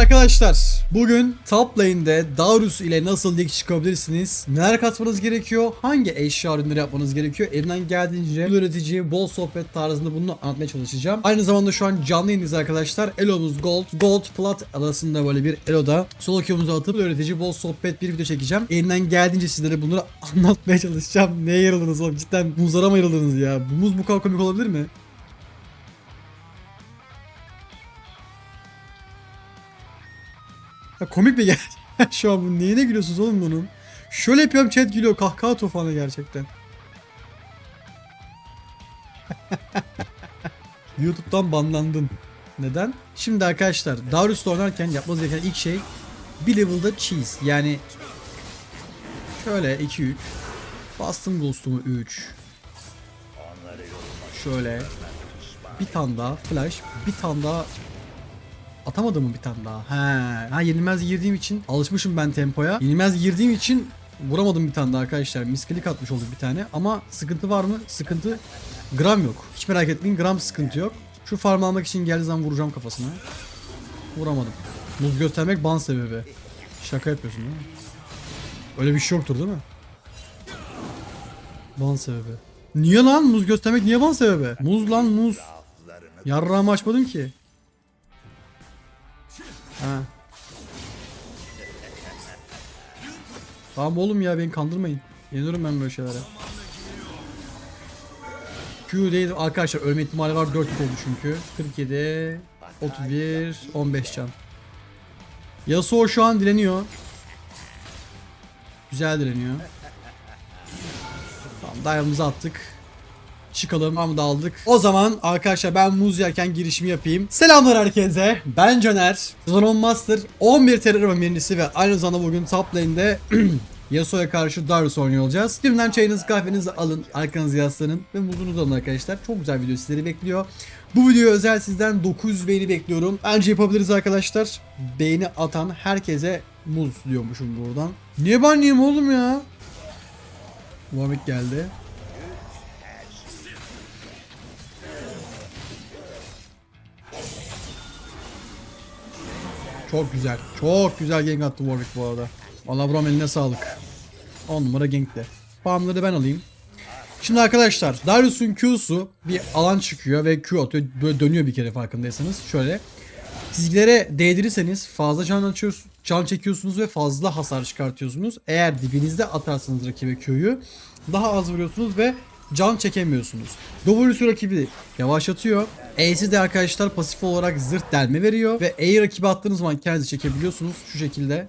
Arkadaşlar bugün top lane'de Darius ile nasıl lig çıkabilirsiniz? Neler katmanız gerekiyor? Hangi eşya ürünleri yapmanız gerekiyor? Elimden geldiğince üretici bol sohbet tarzında bunu anlatmaya çalışacağım. Aynı zamanda şu an canlı yayındayız arkadaşlar. Elo'muz Gold, Gold Plat arasında böyle bir Elo'da solo queue'umuzu atıp üretici bol sohbet bir video çekeceğim. Elimden geldiğince sizlere bunları anlatmaya çalışacağım. Neye yarıldınız oğlum? Cidden muzlara mı yarıldınız ya? Bu muz bu kadar komik olabilir mi? Ya komik mi gerçekten şu an bu neyine gülüyorsunuz oğlum bunun? Şöyle yapıyorum chat gülüyor kahkaha tufanı gerçekten. YouTube'dan banlandın. Neden? Şimdi arkadaşlar Darius'la oynarken yapmanız gereken ilk şey bir level'da cheese yani şöyle 2 3 bastım ghost'umu 3 şöyle bir tane daha flash bir tane daha Atamadım mı bir tane daha? He. Ha yenilmez girdiğim için alışmışım ben tempoya. Yenilmez girdiğim için vuramadım bir tane daha arkadaşlar. Miskilik atmış olduk bir tane. Ama sıkıntı var mı? Sıkıntı gram yok. Hiç merak etmeyin gram sıkıntı yok. Şu farm almak için geldiği zaman vuracağım kafasına. Vuramadım. Muz göstermek ban sebebi. Şaka yapıyorsun değil mi? Öyle bir şey yoktur değil mi? Ban sebebi. Niye lan? Muz göstermek niye ban sebebi? Muz lan muz. Yarrağımı açmadım ki. Ha. Tamam oğlum ya beni kandırmayın. Yeniyorum ben böyle şeylere. Q değil arkadaşlar ölme ihtimali var 4 oldu çünkü. 47 31 15 can. Yasuo şu an direniyor. Güzel direniyor. Tamam dive'ımızı attık. Çıkalım ama da aldık. O zaman arkadaşlar ben muz yerken girişimi yapayım. Selamlar herkese. Ben Caner. 10 Master 11 terör mühendisi ve aynı zamanda bugün top lane'de Yasuo'ya karşı Darius oynuyor olacağız. Şimdiden çayınızı kahvenizi alın, arkanızı yaslanın ve muzunuzu alın arkadaşlar. Çok güzel video sizleri bekliyor. Bu videoya özel sizden 900 beğeni bekliyorum. Bence yapabiliriz arkadaşlar. Beğeni atan herkese muz diyormuşum buradan. Niye ben niyeyim oğlum ya? Muhammed geldi. Çok güzel. Çok güzel gank attı Warwick bu arada. Allah buram eline sağlık. 10 numara gankte. Farmları ben alayım. Şimdi arkadaşlar Darius'un Q'su bir alan çıkıyor ve Q atıyor. Böyle dönüyor bir kere farkındaysanız. Şöyle. Çizgilere değdirirseniz fazla can açıyorsunuz, can çekiyorsunuz ve fazla hasar çıkartıyorsunuz. Eğer dibinizde atarsanız rakibe Q'yu daha az vuruyorsunuz ve can çekemiyorsunuz. W'su rakibi yavaşlatıyor. E'si de arkadaşlar pasif olarak zırt delme veriyor ve E'yi rakibe attığınız zaman kendinizi çekebiliyorsunuz şu şekilde.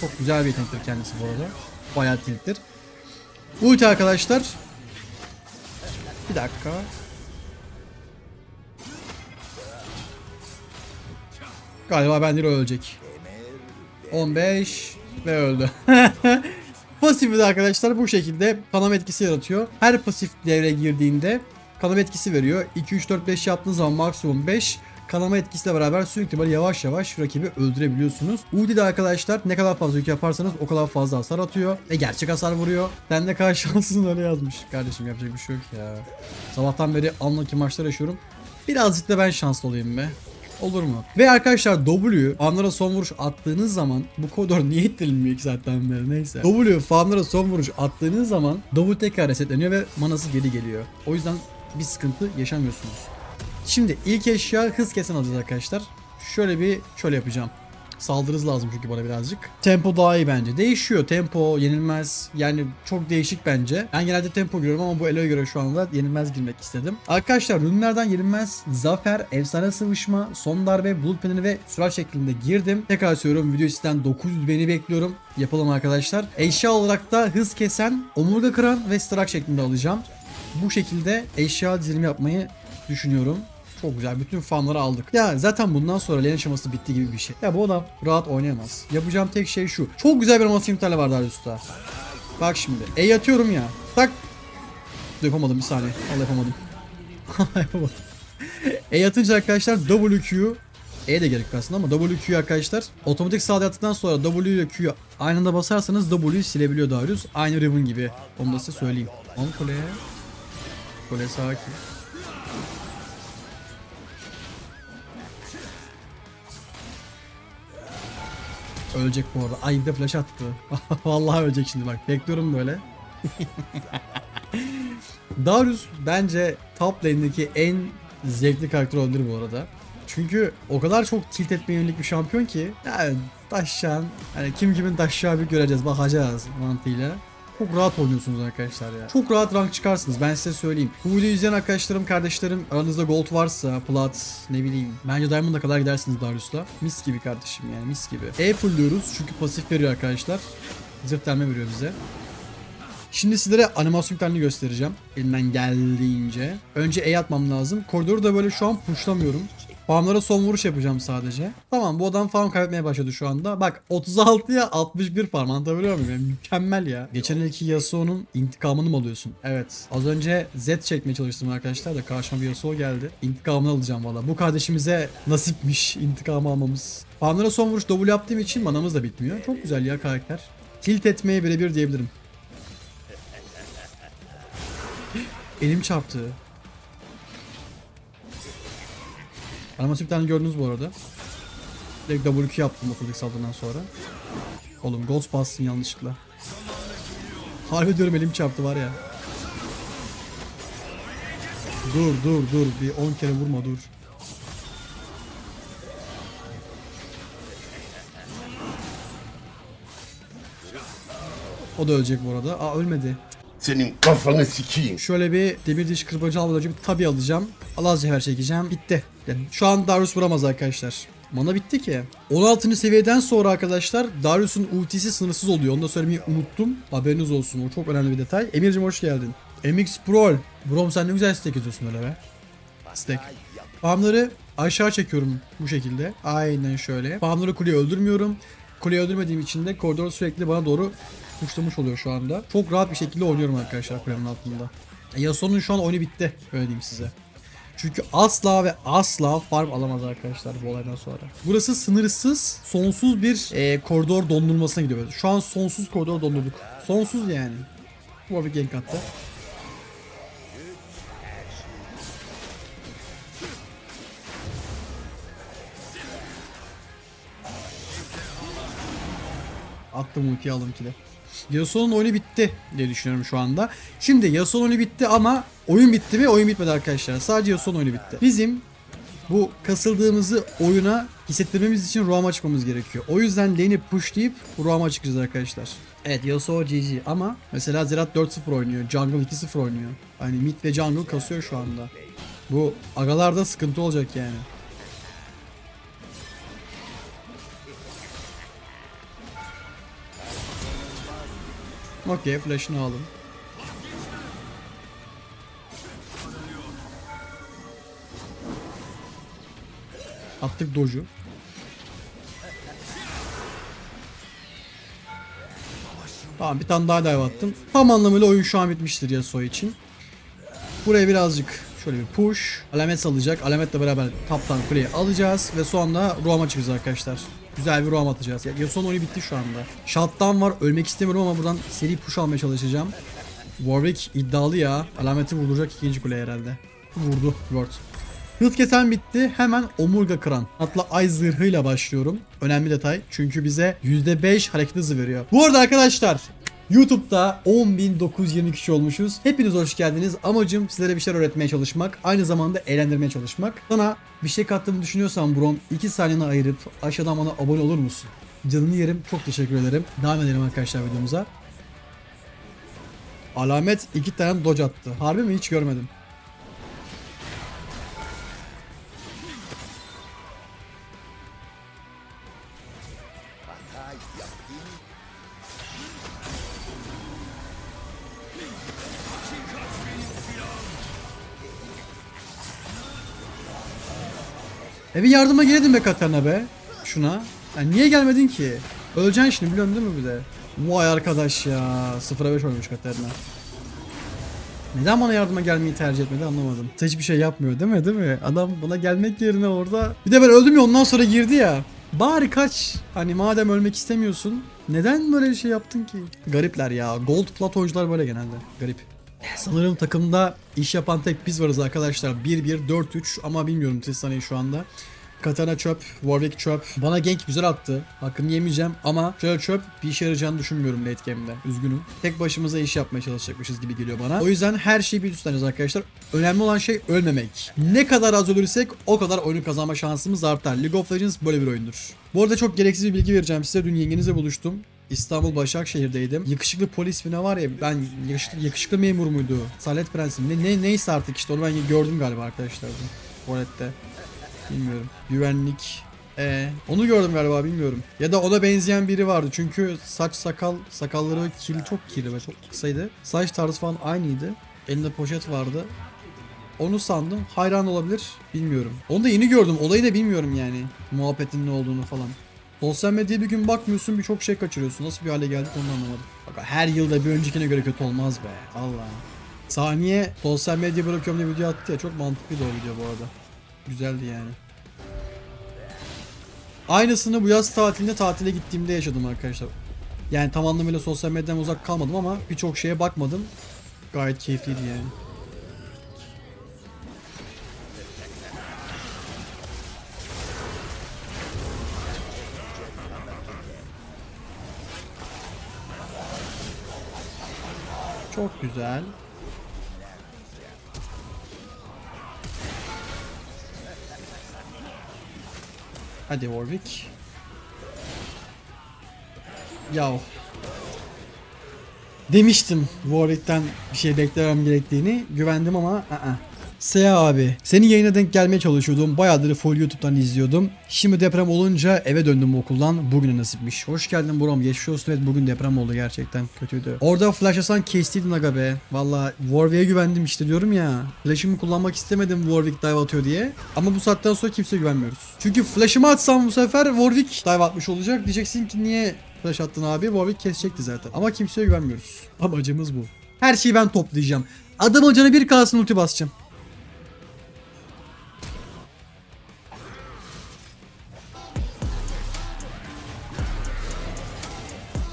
Çok güzel bir yetenektir kendisi bu arada. Bayağı tilttir. Ulti arkadaşlar. Bir dakika. Galiba Bendiro ölecek. 15 ve öldü. Pasifi de arkadaşlar bu şekilde kanama etkisi yaratıyor. Her pasif devreye girdiğinde kanama etkisi veriyor. 2 3 4 5 yaptığınız zaman maksimum 5 kanama etkisiyle beraber sürekli böyle yavaş yavaş rakibi öldürebiliyorsunuz. Ulti de arkadaşlar ne kadar fazla yük yaparsanız o kadar fazla hasar atıyor ve gerçek hasar vuruyor. Ben de karşı öyle yazmış. Kardeşim yapacak bir şey yok ya. Sabahtan beri anlaki maçlar yaşıyorum. Birazcık da ben şanslı olayım be. Olur mu? Ve arkadaşlar W farmlara son vuruş attığınız zaman bu koridor niye ittirilmiyor 2 saatten beri neyse. W farmlara son vuruş attığınız zaman W tekrar resetleniyor ve manası geri geliyor. O yüzden bir sıkıntı yaşamıyorsunuz. Şimdi ilk eşya hız kesen alacağız arkadaşlar. Şöyle bir şöyle yapacağım. Saldırız lazım çünkü bana birazcık. Tempo daha iyi bence. Değişiyor. Tempo yenilmez. Yani çok değişik bence. Ben genelde tempo giriyorum ama bu Elo'ya göre şu anda yenilmez girmek istedim. Arkadaşlar ürünlerden yenilmez zafer, efsane sıvışma, son darbe, bulut penini ve sürat şeklinde girdim. Tekrar söylüyorum video sizden 900 beni bekliyorum. Yapalım arkadaşlar. Eşya olarak da hız kesen, omurga kıran ve strak şeklinde alacağım. Bu şekilde eşya dizilimi yapmayı düşünüyorum. Çok güzel. Bütün farmları aldık. Ya zaten bundan sonra lane aşaması bitti gibi bir şey. Ya bu adam rahat oynayamaz. Yapacağım tek şey şu. Çok güzel bir animasyon iptali var Darius'ta. Bak şimdi. E atıyorum ya. Tak. Yapamadım bir saniye. Vallahi yapamadım. yapamadım. E atınca arkadaşlar WQ E de gerek aslında ama WQ arkadaşlar otomatik sağda attıktan sonra W ile Q'yu aynı anda basarsanız W'yu silebiliyor Darius. Aynı Riven gibi. Onu da size söyleyeyim. On kuleye. Kule sakin. Ölecek bu arada. Ay bir de flash attı. Vallahi ölecek şimdi bak. Bekliyorum böyle. Darius bence top lane'deki en zevkli karakter olabilir bu arada. Çünkü o kadar çok tilt etmeye yönelik bir şampiyon ki yani taşşan hani kim kimin taşşağı bir göreceğiz bakacağız mantığıyla. Çok rahat oynuyorsunuz arkadaşlar ya. Çok rahat rank çıkarsınız ben size söyleyeyim. Bu videoyu izleyen arkadaşlarım, kardeşlerim aranızda gold varsa, plat ne bileyim. Bence diamond'a kadar gidersiniz Darius'la. Mis gibi kardeşim yani mis gibi. E fullüyoruz çünkü pasif veriyor arkadaşlar. Zırt delme veriyor bize. Şimdi sizlere animasyon tane göstereceğim. Elimden geldiğince. Önce E atmam lazım. Koridoru da böyle şu an pushlamıyorum. Farmlara son vuruş yapacağım sadece. Tamam bu adam farm kaybetmeye başladı şu anda. Bak 36'ya 61 farm anlatabiliyor muyum? Yani mükemmel ya. Geçen ilki Yasuo'nun intikamını mı alıyorsun? Evet. Az önce Z çekmeye çalıştım arkadaşlar da karşıma bir Yasuo geldi. İntikamını alacağım valla. Bu kardeşimize nasipmiş intikamı almamız. Farmlara son vuruş W yaptığım için manamız da bitmiyor. Çok güzel ya karakter. Tilt etmeye birebir diyebilirim. Elim çarptı. Animasyon bir tane gördünüz bu arada. Direkt W2 yaptım okuldaki saldırıdan sonra. Oğlum Ghost bastın yanlışlıkla. Harbi diyorum elim çarptı var ya. Dur dur dur bir 10 kere vurma dur. O da ölecek bu arada. Aa ölmedi. Senin kafanı sikeyim. Şöyle bir demir diş kırbacı almadan önce tabi alacağım. Alaz cevher çekeceğim. Bitti. Yani şu an Darius vuramaz arkadaşlar. Mana bitti ki. 16. seviyeden sonra arkadaşlar Darius'un ultisi sınırsız oluyor. Onu da söylemeyi unuttum. Haberiniz olsun. O çok önemli bir detay. Emir'cim hoş geldin. MX Pro. Brom sen ne güzel stack ediyorsun öyle be. Stack. Farmları aşağı çekiyorum bu şekilde. Aynen şöyle. Farmları kuleyi öldürmüyorum. Kuleyi öldürmediğim için de koridor sürekli bana doğru kuşlamış oluyor şu anda. Çok rahat bir şekilde oynuyorum arkadaşlar kulenin altında. E, Yasuo'nun şu an oyunu bitti. Öyle diyeyim size. Çünkü asla ve asla farm alamaz arkadaşlar bu olaydan sonra. Burası sınırsız, sonsuz bir e, koridor dondurmasına gidiyor. Şu an sonsuz koridor dondurduk. Sonsuz yani. Warwick gank attı. Attım ultiyi aldım kile. Yasuo'nun oyunu bitti diye düşünüyorum şu anda. Şimdi Yasuo'nun oyunu bitti ama oyun bitti mi? Oyun bitmedi arkadaşlar. Sadece Yasuo'nun oyunu bitti. Bizim bu kasıldığımızı oyuna hissettirmemiz için Roam'a çıkmamız gerekiyor. O yüzden lane'i pushlayıp Roam'a çıkacağız arkadaşlar. Evet Yasuo GG ama mesela Zerat 4-0 oynuyor. Jungle 2-0 oynuyor. Hani mid ve jungle kasıyor şu anda. Bu agalarda sıkıntı olacak yani. Okey flash'ını aldım. Attık doju. Tamam bir tane daha dive attım. Tam anlamıyla oyun şu an bitmiştir Yasuo için. Buraya birazcık şöyle bir push. Alamet salacak. Alametle beraber taptan kuleyi alacağız. Ve sonra Roam'a çıkacağız arkadaşlar. Güzel bir Roam atacağız. Ya, Yasuo'nun oyunu bitti şu anda. Shutdown var. Ölmek istemiyorum ama buradan seri push almaya çalışacağım. Warwick iddialı ya. Alameti vurduracak ikinci kule herhalde. Vurdu. Word. Hız kesen bitti. Hemen omurga kıran. Hatta ay zırhıyla başlıyorum. Önemli detay. Çünkü bize %5 hareket hızı veriyor. Bu arada arkadaşlar YouTube'da 10.920 kişi olmuşuz. Hepiniz hoş geldiniz. Amacım sizlere bir şeyler öğretmeye çalışmak. Aynı zamanda eğlendirmeye çalışmak. Sana bir şey kattığımı düşünüyorsan Brom 2 saniyeni ayırıp aşağıdan bana abone olur musun? Canını yerim. Çok teşekkür ederim. Devam edelim arkadaşlar videomuza. Alamet iki tane dodge attı. Harbi mi? Hiç görmedim. E bir yardıma geleydin be Katarina be. Şuna. Ya niye gelmedin ki? Öleceksin şimdi biliyorsun değil mi bir de? Vay arkadaş ya. 0'a 5 oynamış Katarina. Neden bana yardıma gelmeyi tercih etmedi anlamadım. Hiçbir şey yapmıyor değil mi değil mi? Adam bana gelmek yerine orada. Bir de ben öldüm ya ondan sonra girdi ya. Bari kaç. Hani madem ölmek istemiyorsun. Neden böyle bir şey yaptın ki? Garipler ya. Gold plat oyuncular böyle genelde. Garip. Sanırım takımda iş yapan tek biz varız arkadaşlar. 1-1, 4-3 ama bilmiyorum Tristana'yı şu anda. Katana çöp, Warwick çöp. Bana gank güzel attı. Hakkını yemeyeceğim ama şöyle çöp bir işe yarayacağını düşünmüyorum late game'de. Üzgünüm. Tek başımıza iş yapmaya çalışacakmışız gibi geliyor bana. O yüzden her şeyi bir üstleneceğiz arkadaşlar. Önemli olan şey ölmemek. Ne kadar az ölürsek o kadar oyunu kazanma şansımız artar. League of Legends böyle bir oyundur. Bu arada çok gereksiz bir bilgi vereceğim size. Dün yengenizle buluştum. İstanbul Başakşehir'deydim. Yakışıklı polis mi ne var ya ben yakışıklı, yakışıklı memur muydu? Salet Prensim ne, ne neyse artık işte onu ben gördüm galiba arkadaşlar. Tuvalette. Bilmiyorum. Güvenlik. E, onu gördüm galiba bilmiyorum. Ya da ona benzeyen biri vardı. Çünkü saç sakal sakalları kirli çok kirli ve çok kısaydı. Saç tarzı falan aynıydı. Elinde poşet vardı. Onu sandım. Hayran olabilir. Bilmiyorum. Onu da yeni gördüm. Olayı da bilmiyorum yani. Muhabbetin ne olduğunu falan. Sosyal medyaya bir gün bakmıyorsun birçok şey kaçırıyorsun. Nasıl bir hale geldik onu anlamadım. Bak her yılda bir öncekine göre kötü olmaz be. Allah. Saniye sosyal medya bırakıyorum diye video attı ya. Çok mantıklıydı o video bu arada. Güzeldi yani. Aynısını bu yaz tatilinde tatile gittiğimde yaşadım arkadaşlar. Yani tam anlamıyla sosyal medyadan uzak kalmadım ama birçok şeye bakmadım. Gayet keyifliydi yani. Çok güzel. Hadi Warwick. Ya. Demiştim Warwick'ten bir şey beklemem gerektiğini. Güvendim ama ı Seya abi, senin yayına denk gelmeye çalışıyordum. Bayağıdır full YouTube'dan izliyordum. Şimdi deprem olunca eve döndüm okuldan. Bugüne nasipmiş. Hoş geldin Buram. Geçmiş olsun. Evet bugün deprem oldu gerçekten. Kötüydü. Orada flash asan kestiydin aga be. Valla Warwick'e güvendim işte diyorum ya. Flash'ımı kullanmak istemedim Warwick dive atıyor diye. Ama bu saatten sonra kimseye güvenmiyoruz. Çünkü flash'ımı atsam bu sefer Warwick dive atmış olacak. Diyeceksin ki niye flash attın abi? Warwick kesecekti zaten. Ama kimseye güvenmiyoruz. Amacımız bu. Her şeyi ben toplayacağım. Adamın canı bir kalsın ulti basacağım.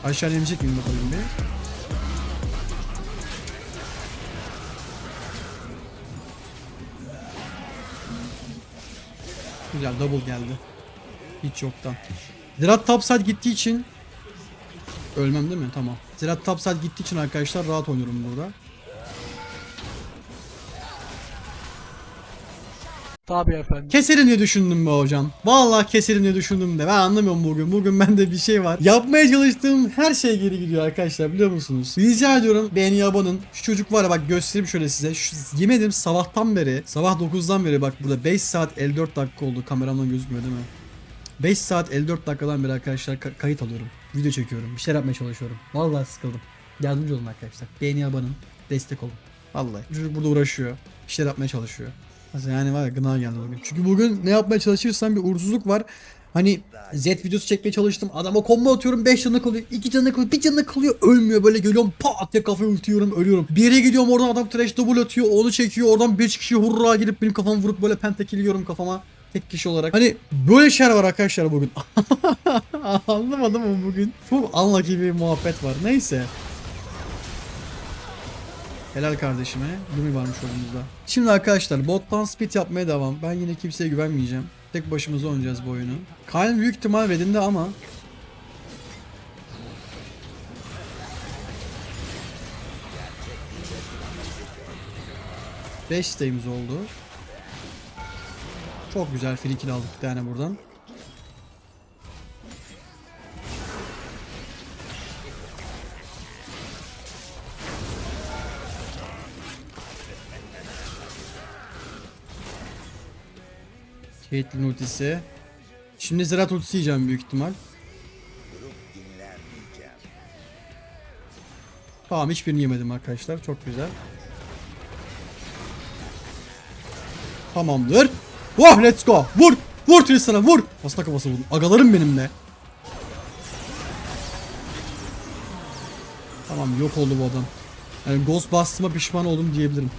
Aşağı inecek miyim bakalım bir. Güzel double geldi. Hiç yoktan. Ziraat topside gittiği için Ölmem değil mi? Tamam. Ziraat topside gittiği için arkadaşlar rahat oynuyorum burada. Tabii efendim. Keserim diye düşündüm be hocam. Vallahi keserim diye düşündüm de. Ben anlamıyorum bugün. Bugün bende bir şey var. Yapmaya çalıştığım her şey geri gidiyor arkadaşlar biliyor musunuz? Rica ediyorum beğeni abanın. Şu çocuk var ya bak göstereyim şöyle size. Şu, yemedim sabahtan beri. Sabah 9'dan beri bak burada 5 saat 54 dakika oldu. Kameramdan gözükmüyor değil mi? 5 saat 54 dakikadan beri arkadaşlar ka- kayıt alıyorum. Video çekiyorum. Bir şeyler yapmaya çalışıyorum. Vallahi sıkıldım. Yardımcı olun arkadaşlar. Beğeni abanın. Destek olun. Vallahi. Çocuk burada uğraşıyor. Bir şeyler yapmaya çalışıyor. Yani var ya gına geldi bugün. Çünkü bugün ne yapmaya çalışırsam bir uğursuzluk var. Hani Z videosu çekmeye çalıştım. Adama combo atıyorum 5 canına kalıyor. 2 canına kalıyor. 1 canına kalıyor. Ölmüyor. Böyle geliyorum pat diye kafayı ultiyorum. Ölüyorum. Bir yere gidiyorum oradan adam trash double atıyor. Onu çekiyor. Oradan 5 kişi hurra girip benim kafamı vurup böyle pentakil yiyorum kafama. Tek kişi olarak. Hani böyle şeyler var arkadaşlar bugün. Anlamadım ama bugün. Çok unlucky bir muhabbet var. Neyse. Helal kardeşime. Lumi varmış oyunumuzda. Şimdi arkadaşlar bottan speed yapmaya devam. Ben yine kimseye güvenmeyeceğim. Tek başımıza oynayacağız bu oyunu. Kayn büyük ihtimal Red'inde ama Beş isteğimiz oldu. Çok güzel free kill aldık bir tane buradan. Caitlyn ultisi. Şimdi Zerat ultisi yiyeceğim büyük ihtimal. Tamam hiçbirini yemedim arkadaşlar. Çok güzel. Tamamdır. Vah let's go. Vur. Vur Tristan'a vur. Aslında kafası vurdum. Agalarım benimle. Tamam yok oldu bu adam. Yani Ghost bastığıma pişman oldum diyebilirim.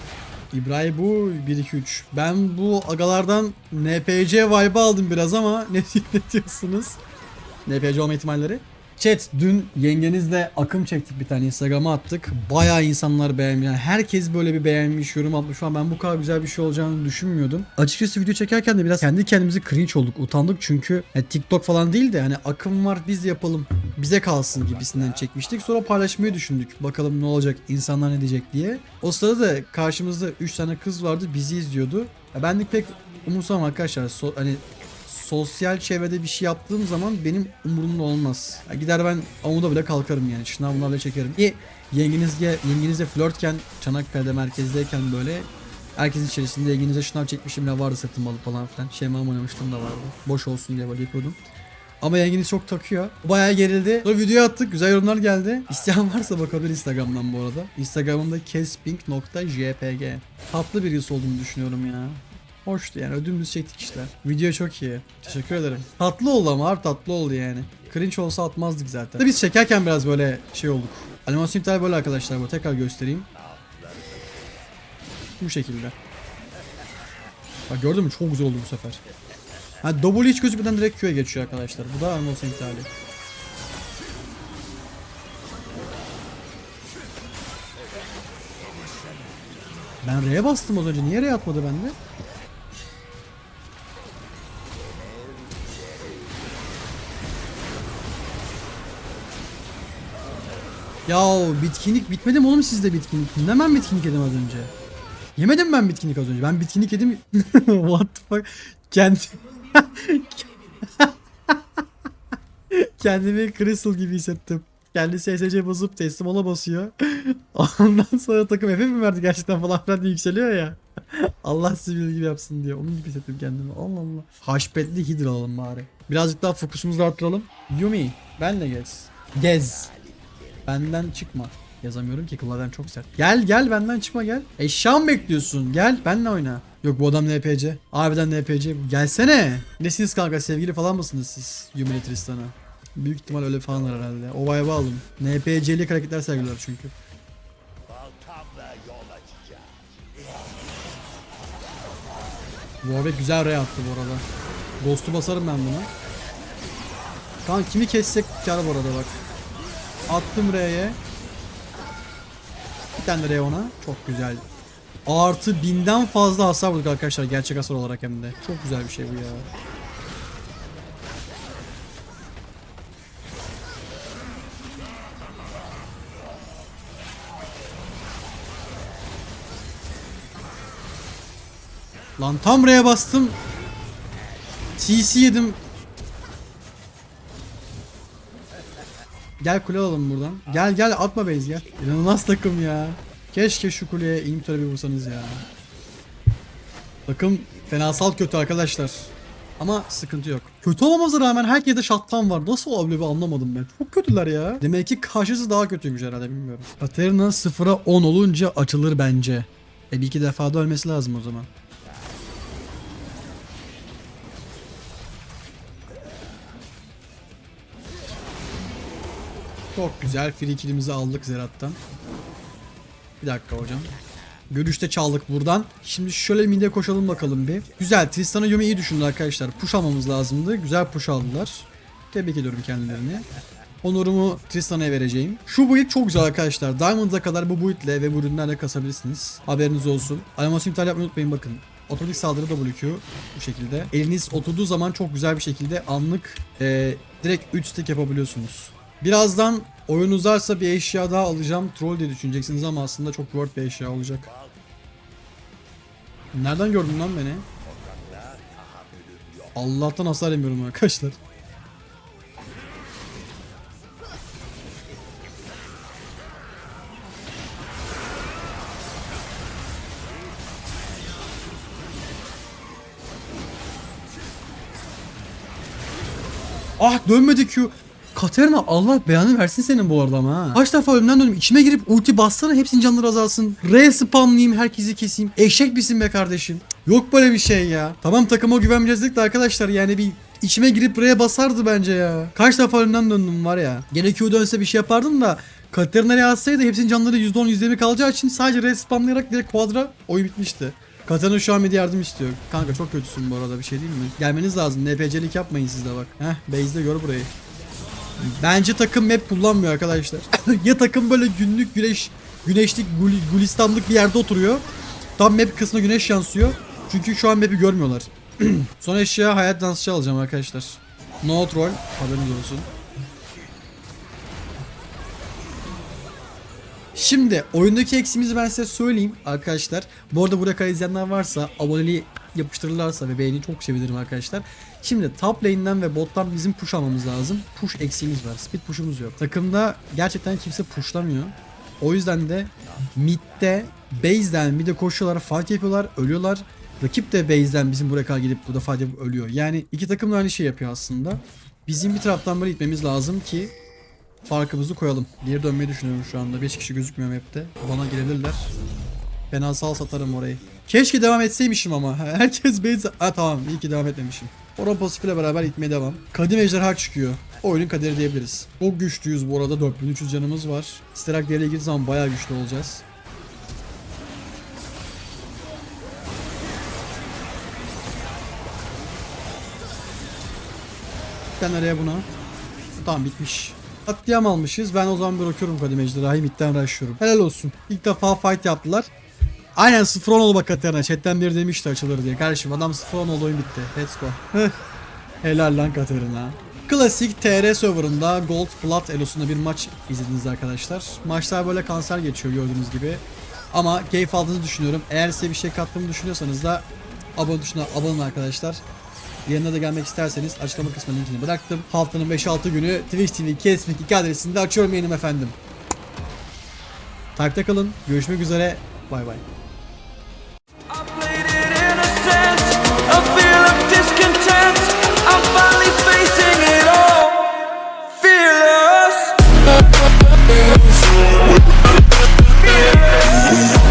İbrahim bu 1-2-3. Ben bu agalardan NPC vibe aldım biraz ama ne, ne diyorsunuz? NPC olma ihtimalleri? Chat dün yengenizle akım çektik bir tane Instagram'a attık. Bayağı insanlar beğenmiş. Yani herkes böyle bir beğenmiş, yorum atmış falan. Ben bu kadar güzel bir şey olacağını düşünmüyordum. Açıkçası video çekerken de biraz kendi kendimizi cringe olduk, utandık çünkü yani TikTok falan değil de hani akım var biz yapalım, bize kalsın gibisinden çekmiştik. Sonra paylaşmayı düşündük. Bakalım ne olacak, insanlar ne diyecek diye. O sırada da karşımızda 3 tane kız vardı bizi izliyordu. Ya ben de pek umursamam arkadaşlar. So- hani sosyal çevrede bir şey yaptığım zaman benim umurumda olmaz. Ya gider ben amuda bile kalkarım yani. Şınavına bile çekerim. Ki yengenizle, yengenizle flörtken Çanakkale'de merkezdeyken böyle herkesin içerisinde yengenize şınav çekmişim ne vardı sırtım alıp falan filan. Şeyma oynamıştım da vardı. Boş olsun diye böyle yapıyordum. Ama yengeniz çok takıyor. Bayağı gerildi. Sonra video attık. Güzel yorumlar geldi. İsteyen varsa bakabilir Instagram'dan bu arada. Instagram'da kesping.jpg. Tatlı bir reels olduğunu düşünüyorum ya. Hoştu yani ödümüz çektik işte. Video çok iyi. Teşekkür ederim. Tatlı oldu ama harbi tatlı oldu yani. Cringe olsa atmazdık zaten. Biz çekerken biraz böyle şey olduk. Animasyon iptali böyle arkadaşlar bu tekrar göstereyim. Bu şekilde. Bak gördün mü çok güzel oldu bu sefer. Ha W hiç gözükmeden direkt Q'ya geçiyor arkadaşlar. Bu da animasyon iptali. Ben R'ye bastım az önce. Niye R atmadı bende? Ya bitkinlik bitmedi mi oğlum sizde bitkinlik? Ne ben bitkinlik yedim az önce? Yemedim ben bitkinlik az önce. Ben bitkinlik yedim. What the fuck? Kendi... Kendimi Crystal gibi hissettim. Kendi SSC basıp teslim ola basıyor. Ondan sonra takım Efe mi verdi gerçekten falan filan yükseliyor ya. Allah sizi gibi yapsın diye. Onun gibi hissettim kendimi. Allah Allah. Haşpetli Hidra alalım bari. Birazcık daha fokusumuzu arttıralım. Yumi benle gez. Gez. Benden çıkma. Yazamıyorum ki klavyem çok sert. Gel gel benden çıkma gel. Eşya mı bekliyorsun? Gel benle oyna. Yok bu adam NPC. Harbiden NPC. Gelsene. Nesiniz kanka sevgili falan mısınız siz Yumi Tristan'a? Büyük ihtimal öyle falanlar herhalde. O vibe'ı alın. NPC'lik hareketler sergiler çünkü. Warwick güzel ray attı bu arada. Ghost'u basarım ben bunu. Kan kimi kessek kar bu arada bak. Attım R'ye. Bir tane de R ona. Çok güzel. Artı binden fazla hasar vurduk arkadaşlar gerçek hasar olarak hem de. Çok güzel bir şey bu ya. Lan tam R'ye bastım. CC yedim. Gel kule alalım buradan. Gel gel atma base gel. İnanılmaz takım ya. Keşke şu kuleye inhibitöre bir vursanız ya. Takım fenasal kötü arkadaşlar. Ama sıkıntı yok. Kötü olmamıza rağmen herkeste şattan var. Nasıl olabiliyor ben anlamadım ben. Çok kötüler ya. Demek ki karşısı daha kötüymüş herhalde bilmiyorum. Katerina 0'a 10 olunca açılır bence. E bir iki defa da ölmesi lazım o zaman. Çok güzel. Free kill'imizi aldık Zerat'tan. Bir dakika hocam. Görüşte çaldık buradan. Şimdi şöyle mide koşalım bakalım bir. Güzel. Tristan'a Yumi iyi düşündü arkadaşlar. Push almamız lazımdı. Güzel push aldılar. Tebrik ediyorum kendilerini. Onurumu Tristan'a vereceğim. Şu build çok güzel arkadaşlar. Diamond'a kadar bu build'le ve bu ürünlerle kasabilirsiniz. Haberiniz olsun. Animasyon iptal yapmayı unutmayın bakın. Otomatik saldırı WQ bu şekilde. Eliniz oturduğu zaman çok güzel bir şekilde anlık e, direkt 3 stack yapabiliyorsunuz. Birazdan oyun uzarsa bir eşya daha alacağım. Troll diye düşüneceksiniz ama aslında çok worth bir eşya olacak. Nereden gördün lan beni? Allah'tan hasar yemiyorum arkadaşlar. Ah dönmedi Q. Katerina Allah beyanı versin senin bu arada ama ha. Kaç defa ölümden döndüm. İçime girip ulti bassana hepsinin canları azalsın. R spamlayayım herkesi keseyim. Eşek misin be kardeşim? Yok böyle bir şey ya. Tamam takıma güvenmeyeceğiz dedik de arkadaşlar yani bir içime girip R'ye basardı bence ya. Kaç defa ölümden döndüm var ya. Gene Q dönse bir şey yapardım da Katerina'ya atsaydı hepsinin canları %10 %20 kalacağı için sadece R spamlayarak direkt quadra oyun bitmişti. Katerina şu an bir yardım istiyor. Kanka çok kötüsün bu arada bir şey değil mi? Gelmeniz lazım. NPC'lik yapmayın siz de bak. Heh base'de gör burayı. Bence takım map kullanmıyor arkadaşlar. ya takım böyle günlük güneş güneşlik gul- gulistanlık bir yerde oturuyor. Tam map kısmına güneş yansıyor. Çünkü şu an map'i görmüyorlar. Son eşya hayat dansçı alacağım arkadaşlar. No troll haberiniz olsun. Şimdi oyundaki eksimizi ben size söyleyeyim arkadaşlar. Bu arada buraya kadar izleyenler varsa aboneliği yapıştırırlarsa ve beğeni çok sevinirim arkadaşlar. Şimdi top lane'den ve bottan bizim push almamız lazım. Push eksiğimiz var. Speed push'umuz yok. Takımda gerçekten kimse pushlamıyor. O yüzden de midde base'den mid'e koşuyorlar, fight yapıyorlar, ölüyorlar. Rakip de base'den bizim buraya kadar gelip burada fight yapıp ölüyor. Yani iki takım da aynı şey yapıyor aslında. Bizim bir taraftan böyle gitmemiz lazım ki farkımızı koyalım. Geri dönmeyi düşünüyorum şu anda. 5 kişi gözükmüyor map'te. Bana gelebilirler. Fena sal satarım orayı. Keşke devam etseymişim ama. Herkes base... Ha tamam iyi ki devam etmemişim. Oran pasifiyle beraber gitmeye devam. Kadim ejderha çıkıyor. Oyunun kaderi diyebiliriz. Çok güçlüyüz bu arada. 4300 canımız var. Sterak devreye girdiği zaman bayağı güçlü olacağız. Ben araya buna. Tamam bitmiş. Katliam almışız. Ben o zaman bırakıyorum Kadim Ejderha'yı midden rushlıyorum. Helal olsun. İlk defa fight yaptılar. Aynen 0 oldu bak Katerina. Chatten biri demişti açılır diye. Kardeşim adam 0 oldu oyun bitti. Let's go. Helal lan Katerina. Klasik TR serverında Gold Plat Elo'sunda bir maç izlediniz arkadaşlar. Maçlar böyle kanser geçiyor gördüğünüz gibi. Ama keyif aldığınızı düşünüyorum. Eğer size bir şey kattığımı düşünüyorsanız da abone tuşuna abone olun arkadaşlar. Yanına da gelmek isterseniz açıklama kısmına linkini bıraktım. Haftanın 5-6 günü Twitch TV Kesmik 2 adresinde açıyorum yayınım efendim. Takipte kalın. Görüşmek üzere. Bay bay. Yeah.